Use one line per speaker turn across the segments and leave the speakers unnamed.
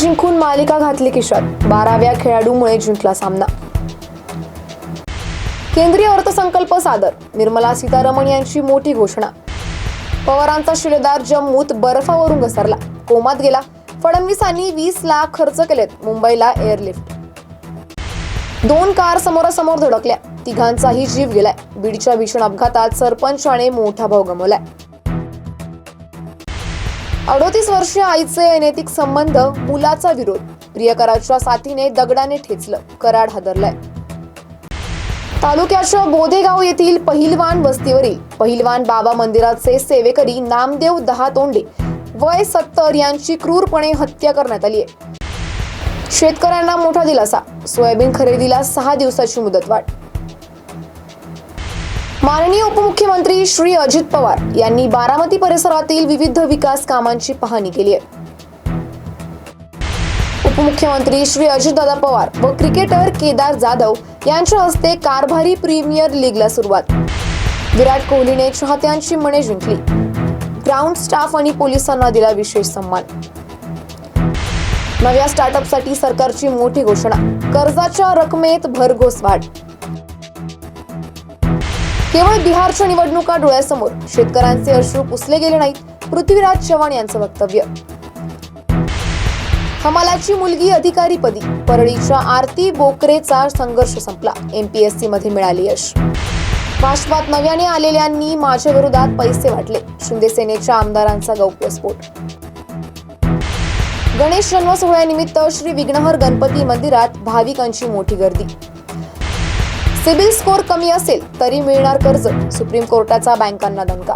जिंकून मालिका घातली किशात बाराव्या खेळाडूमुळे जिंकला सामना. केंद्रीय अर्थसंकल्प सादर निर्मला सीतारमण यांची मोठी घोषणा. पवारांचा शिलेदार जम्मूत बर्फावरून घसरला. कोमात गेला. फडणवीसांनी वीस लाख खर्च केलेत मुंबईला एअरलिफ्ट. दोन कार समोरासमोर धडकल्या. तिघांचाही जीव गेलाय. बीडच्या भीषण अपघातात सरपंचाने मोठा भाव गमवलाय. अडोतीस वर्षीय आईचे अनैतिक संबंध मुलाचा विरोध. प्रियकराच्या साथीने दगडाने ठेचलं. कराड हादरलाय. तालुक्याच्या बोधेगाव येथील पहिलवान वस्तीवरील पहिलवान बाबा मंदिराचे सेवेकरी नामदेव दहा तोंडे वय सत्तर यांची क्रूरपणे हत्या करण्यात आली आहे. शेतकऱ्यांना मोठा दिलासा. सोयाबीन खरेदीला सहा दिवसाची मुदतवाढ. माननीय उपमुख्यमंत्री श्री अजित पवार यांनी बारामती परिसरातील विविध विकास कामांची पाहणी केली आहे. उपमुख्यमंत्री श्री अजितदादा पवार व क्रिकेटर केदार जाधव यांच्या हस्ते कारभारी प्रीमियर लीगला सुरुवात. विराट कोहलीने चाहत्यांची मने जिंकली. ग्राउंड स्टाफ आणि पोलिसांना दिला विशेष सन्मान. नव्या स्टार्टअपसाठी सरकारची मोठी घोषणा. कर्जाच्या रकमेत भरघोस वाढ. केवळ बिहारच्या निवडणुका डोळ्यासमोर. शेतकऱ्यांचे अश्रू पुसले गेले नाहीत पृथ्वीराज चव्हाण यांचं वक्तव्य. हमालाची मुलगी अधिकारीपदी. परळीच्या आरती बोकरेचा संघर्ष संपला. एमपीएससी मध्ये मिळाले यश. भाजपात नव्याने आलेल्यांनी माझ्या विरोधात पैसे वाटले. शिंदे सेनेच्या आमदारांचा गौप्यस्फोट गणेश जन्म सोहळ्यानिमित्त श्री विघ्नहर गणपती मंदिरात भाविकांची मोठी गर्दी. सिबिल स्कोर कमी असेल तरी मिळणार कर्ज सुप्रीम कोर्टाचा बँकांना दणका.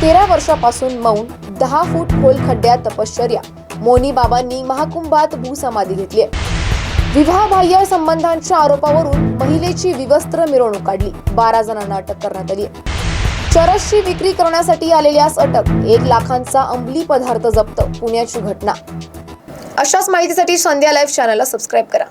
तेरा वर्षापासून मौन दहा फूट खोल खड्ड्यात तपश्चर्या. मोनी बाबांनी महाकुंभात भूसमाधी घेतली विवाहबाह्य संबंधांच्या आरोपावरून महिलेची विवस्त्र मिरवणूक काढली. बारा जणांना अटक करण्यात आली चरसची विक्री करण्यासाठी आलेल्यास अटक एक लाखांचा अंमली पदार्थ जप्त पुण्याची घटना. अशाच माहितीसाठी संध्या लाईव्ह चॅनलला सबस्क्राईब करा.